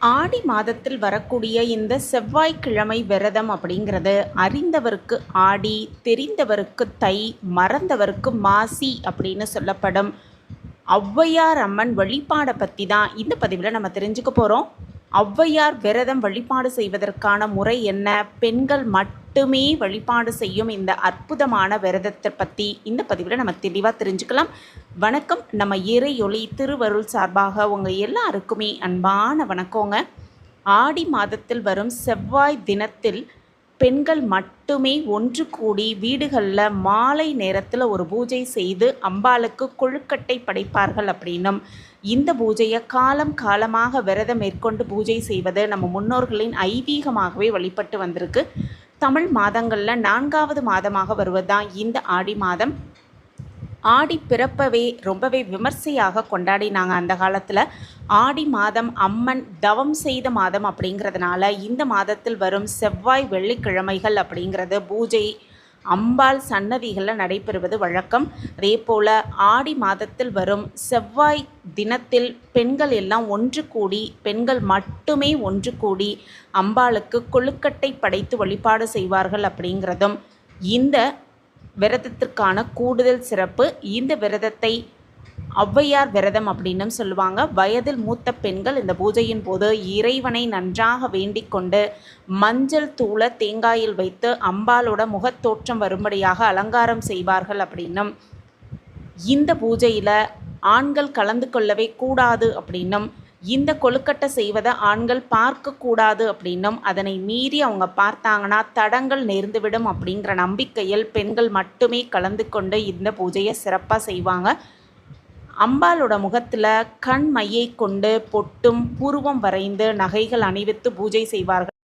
ஆடி மாதத்தில் வரக்கூடிய இந்த செவ்வாய்க்கிழமை விரதம் அப்படிங்கிறது அறிந்தவருக்கு ஆடி தெரிந்தவருக்கு தை மறந்தவருக்கு மாசி அப்படின்னு சொல்லப்படும். ஔவையார் அம்மன் வழிபாடை பற்றி தான் இந்த பதிவில் நம்ம தெரிஞ்சுக்க போகிறோம் ஔவையார் விரதம் வழிபாடு செய்வதற்கான முறை என்ன? பெண்கள் மட்டும் மட்டுமே வழிபாடு செய்யும் இந்த அற்புதமான விரதத்தை பற்றி இந்த பதிவில் நம்ம தெளிவாக தெரிஞ்சுக்கலாம். வணக்கம். நம்ம இறையொளி திருவருள் சார்பாக உங்கள் எல்லாருக்குமே அன்பான வணக்கங்க. ஆடி மாதத்தில் வரும் செவ்வாய் தினத்தில் பெண்கள் மட்டுமே ஒன்று கூடி வீடுகளில் மாலை நேரத்தில் ஒரு பூஜை செய்து அம்பாளுக்கு கொழுக்கட்டை படைப்பார்கள் அப்படின்னும். இந்த பூஜையை காலம் காலமாக விரதம் மேற்கொண்டு பூஜை செய்வது நம்ம முன்னோர்களின் ஐதீகமாகவே வழிபட்டு வந்திருக்கு. தமிழ் மாதங்களில் நான்காவது மாதமாக வருவதுதான் இந்த ஆடி மாதம். ஆடி பிறப்பவே ரொம்பவே விமர்சையாக கொண்டாடினாங்க அந்த காலத்தில். ஆடி மாதம் அம்மன் தவம் செய்த மாதம் அப்படிங்கிறதுனால இந்த மாதத்தில் வரும் செவ்வாய் வெள்ளிக்கிழமைகள் அப்படிங்கிறது பூஜை அம்பாள் சன்னதிகளில் நடைபெறுவது வழக்கம். அதே போல் ஆடி மாதத்தில் வரும் செவ்வாய் தினத்தில் பெண்கள் எல்லாம் ஒன்று கூடி பெண்கள் மட்டுமே ஒன்று கூடி அம்பாளுக்கு கொழுக்கட்டை படைத்து வழிபாடு செய்வார்கள் அப்படிங்கிறதும் இந்த விரதத்திற்கான கூடுதல் சிறப்பு. இந்த விரதத்தை ஔவையார் விரதம் அப்படின்னும் சொல்லுவாங்க. வயதில் மூத்த பெண்கள் இந்த பூஜையின் போது இறைவனை நன்றாக வேண்டிக் கொண்டு மஞ்சள் தூள தேங்காயில் வைத்து அம்பாலோட முகத்தோற்றம் வரும்படியாக அலங்காரம் செய்வார்கள் அப்படின்னும். இந்த பூஜையில் ஆண்கள் கலந்து கொள்ளவே கூடாது அப்படின்னும். இந்த கொழுக்கட்டை செய்வதை ஆண்கள் பார்க்கக்கூடாது அப்படின்னும். அதனை மீறி அவங்க பார்த்தாங்கன்னா தடங்கள் நேர்ந்துவிடும் அப்படிங்கிற நம்பிக்கையில் பெண்கள் மட்டுமே கலந்து கொண்டு இந்த பூஜையை சிறப்பாக செய்வாங்க. அம்பாளோட முகத்தில் கண் மையை கொண்டு பொட்டும் புருவம் வரைந்து நகைகள் அணிவித்து பூஜை செய்வார்கள்.